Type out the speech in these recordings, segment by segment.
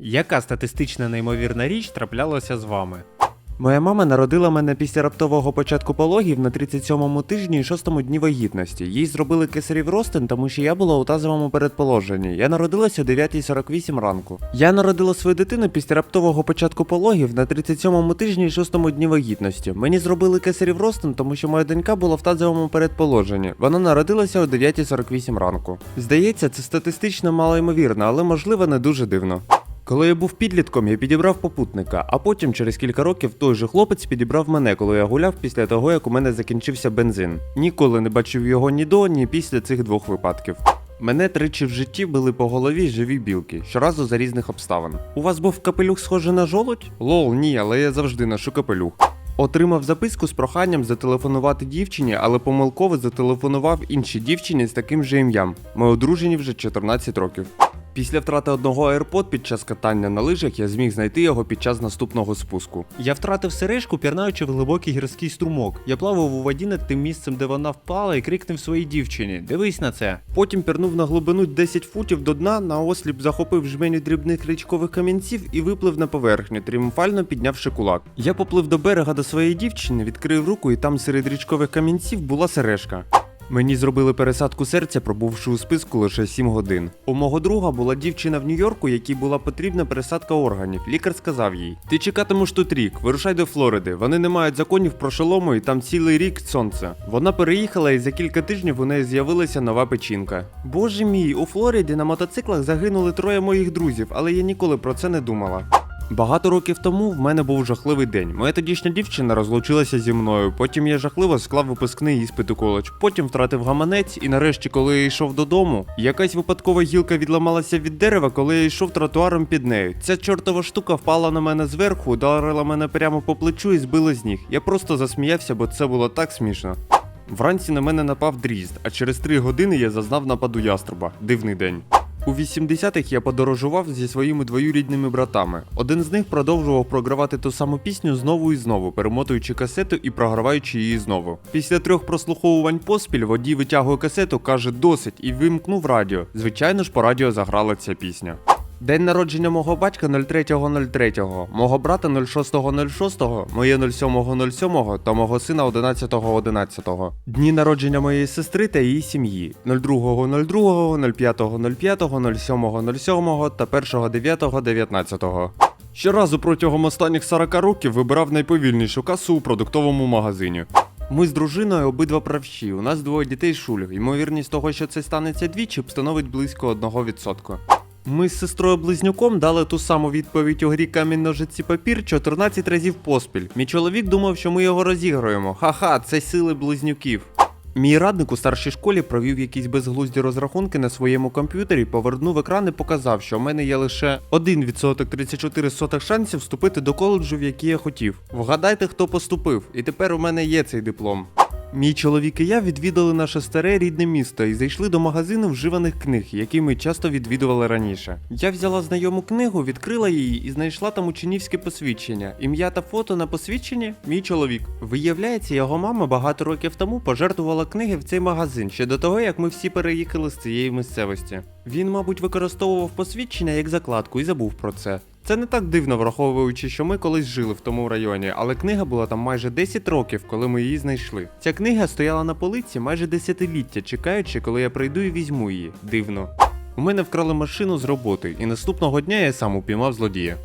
Яка статистична неймовірна річ траплялася з вами? Моя мама народила мене після раптового початку пологів на 37-му тижні і 6-му дні вагітності. Їй зробили кесарів ростин, тому що я була у тазовому передположенні. Я народилася о 9.48 ранку. Я народила свою дитину після раптового початку пологів на 37-му тижні і 6-му дні вагітності. Мені зробили кесарів ростин, тому що моя донька була в тазовому передположенні. Вона народилася о 9.48 ранку. Здається, це статистично малоймовірно, але можливо не дуже дивно. Коли я був підлітком, я підібрав попутника, а потім через кілька років той же хлопець підібрав мене, коли я гуляв після того, як у мене закінчився бензин. Ніколи не бачив його ні до, ні після цих двох випадків. Мене тричі в житті били по голові живі білки, щоразу за різних обставин. У вас був капелюх схожий на жолудь? Лол, ні, але я завжди ношу капелюх. Отримав записку з проханням зателефонувати дівчині, але помилково зателефонував іншій дівчині з таким же ім'ям. Ми одружені вже 14 років. Після втрати одного AirPod під час катання на лижах я зміг знайти його під час наступного спуску. Я втратив сережку, пірнаючи в глибокий гірський струмок. Я плавав у воді над тим місцем, де вона впала, і крикнув своїй дівчині: Дивись на це. Потім пірнув на глибину 10 футів до дна, на осліп захопив жменю дрібних річкових камінців і виплив на поверхню, тріумфально піднявши кулак. Я поплив до берега до своєї дівчини, відкрив руку, і там серед річкових камінців була сережка. Мені зробили пересадку серця, пробувши у списку лише 7 годин. У мого друга була дівчина в Нью-Йорку, якій була потрібна пересадка органів. Лікар сказав їй: Ти чекатимеш тут рік, вирушай до Флориди. Вони не мають законів про шолому, і там цілий рік сонце. Вона переїхала, і за кілька тижнів у неї з'явилася нова печінка. Боже мій, у Флориді на мотоциклах загинули троє моїх друзів, але я ніколи про це не думала. Багато років тому в мене був жахливий день. Моя тодішня дівчина розлучилася зі мною. Потім я жахливо склав випускний іспит у коледж. Потім втратив гаманець, і нарешті, коли я йшов додому, якась випадкова гілка відламалася від дерева, коли я йшов тротуаром під нею. Ця чортова штука впала на мене зверху, ударила мене прямо по плечу і збила з ніг. Я просто засміявся, бо це було так смішно. Вранці на мене напав дрізд, а через три години я зазнав нападу яструба. Дивний день. У 80-х я подорожував зі своїми двоюрідними братами. Один з них продовжував програвати ту саму пісню знову і знову, перемотуючи касету і програваючи її знову. Після трьох прослуховувань поспіль водій витягує касету, каже досить і вимкнув радіо. Звичайно ж, по радіо заграла ця пісня. День народження мого батька 03.03, мого брата 06.06, моє 07.07 та мого сина 11.11. Дні народження моєї сестри та її сім'ї 02.02, 05.05, 07.07 та 1.09.19. Щоразу протягом останніх 40 років вибирав найповільнішу касу у продуктовому магазині. Ми з дружиною обидва правші. У нас двоє дітей шулів. Ймовірність того, що це станеться двічі, становить близько 1%. Ми з сестрою близнюком дали ту саму відповідь у грі камінь ножиці папір 14 разів поспіль. Мій чоловік думав, що ми його розігруємо. Ха-ха, це сили близнюків. Мій радник у старшій школі провів якісь безглузді розрахунки на своєму комп'ютері, повернув екран і показав, що в мене є лише 1% 34 сотих шансів вступити до коледжу, в який я хотів. Вгадайте, хто поступив, і тепер у мене є цей диплом. Мій чоловік і я відвідали наше старе рідне місто і зайшли до магазину вживаних книг, які ми часто відвідували раніше. Я взяла знайому книгу, відкрила її і знайшла там учнівське посвідчення. Ім'я та фото на посвідченні мій чоловік. Виявляється, його мама багато років тому пожертвувала книги в цей магазин ще до того, як ми всі переїхали з цієї місцевості. Він, мабуть, використовував посвідчення як закладку і забув про це. Це не так дивно, враховуючи, що ми колись жили в тому районі, але книга була там майже 10 років, коли ми її знайшли. Ця книга стояла на полиці майже десятиліття, чекаючи, коли я прийду і візьму її. Дивно. У мене вкрали машину з роботи, і наступного дня я сам упіймав злодія.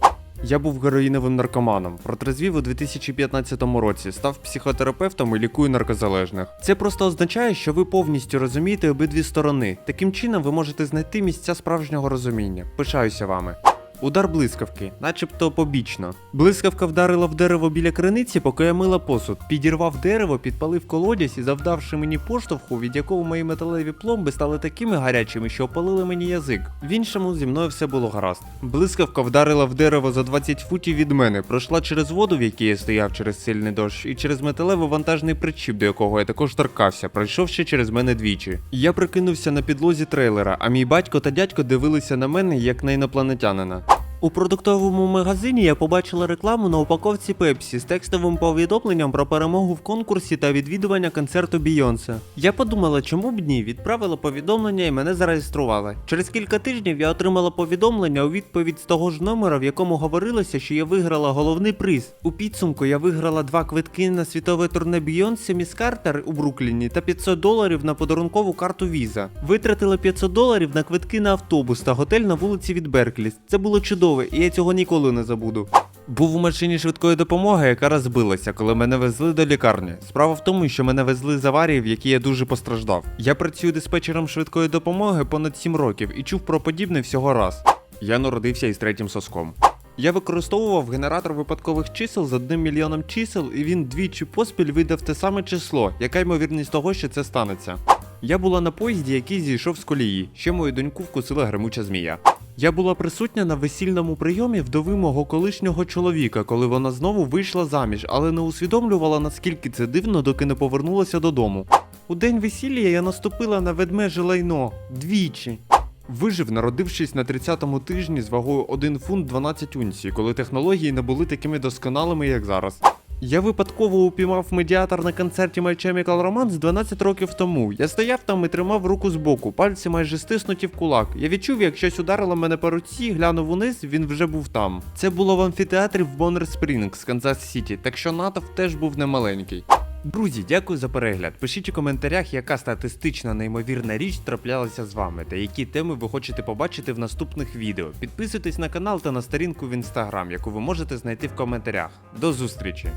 Я був героїновим наркоманом, протрезвів у 2015 році, став психотерапевтом і лікую наркозалежних. Це просто означає, що ви повністю розумієте обидві сторони. Таким чином ви можете знайти місця справжнього розуміння. Пишаюся вами. Удар блискавки, начебто побічно. Блискавка вдарила в дерево біля криниці, поки я мила посуд. Підірвав дерево, підпалив колодязь і завдавши мені поштовху, від якого мої металеві пломби стали такими гарячими, що опалили мені язик. В іншому зі мною все було гаразд. Блискавка вдарила в дерево за 20 футів від мене, пройшла через воду, в якій я стояв через сильний дощ, і через металевий вантажний причіп, до якого я також торкався, пройшовши через мене двічі. Я прикинувся на підлозі трейлера, а мій батько та дядько дивилися на мене як на інопланетянина. У продуктовому магазині я побачила рекламу на упаковці Пепсі з текстовим повідомленням про перемогу в конкурсі та відвідування концерту Бійонсе. Я подумала, чому б ні, відправила повідомлення і мене зареєстрували. Через кілька тижнів я отримала повідомлення у відповідь з того ж номера, в якому говорилося, що я виграла головний приз. У підсумку я виграла два квитки на світове турне Бійонсе Міс Картер у Брукліні та 500 доларів на подарункову карту Віза. Витратила 500 доларів на квитки на автобус та готель на вулиці від Берклі. Це було чудово, і я цього ніколи не забуду. Був у машині швидкої допомоги, яка розбилася, коли мене везли до лікарні. Справа в тому, що мене везли з аварії, в якій я дуже постраждав. Я працюю диспетчером швидкої допомоги понад 7 років і чув про подібне всього раз. Я народився із третім соском. Я використовував генератор випадкових чисел з одним мільйоном чисел, і він двічі поспіль видав те саме число, яка ймовірність того, що це станеться. Я була на поїзді, який зійшов з колії. Ще мою доньку вкусила гримуча змія. Я була присутня на весільному прийомі вдови мого колишнього чоловіка, коли вона знову вийшла заміж, але не усвідомлювала, наскільки це дивно, доки не повернулася додому. У день весілля я наступила на ведмеже лайно двічі. Вижив, народившись на 30-му тижні з вагою 1 фунт 12 унцій, коли технології не були такими досконалими, як зараз. Я випадково упіймав медіатор на концерті My Chemical Romance 12 років тому. Я стояв там і тримав руку збоку, пальці майже стиснуті в кулак. Я відчув, як щось ударило мене по руці, глянув униз, він вже був там. Це було в амфітеатрі в Боннер Спрінгс, Канзас Сіті, так що натовп теж був немаленький. Друзі, дякую за перегляд. Пишіть у коментарях, яка статистична неймовірна річ траплялася з вами, та які теми ви хочете побачити в наступних відео. Підписуйтесь на канал та на сторінку в інстаграм, яку ви можете знайти в коментарях. До зустрічі!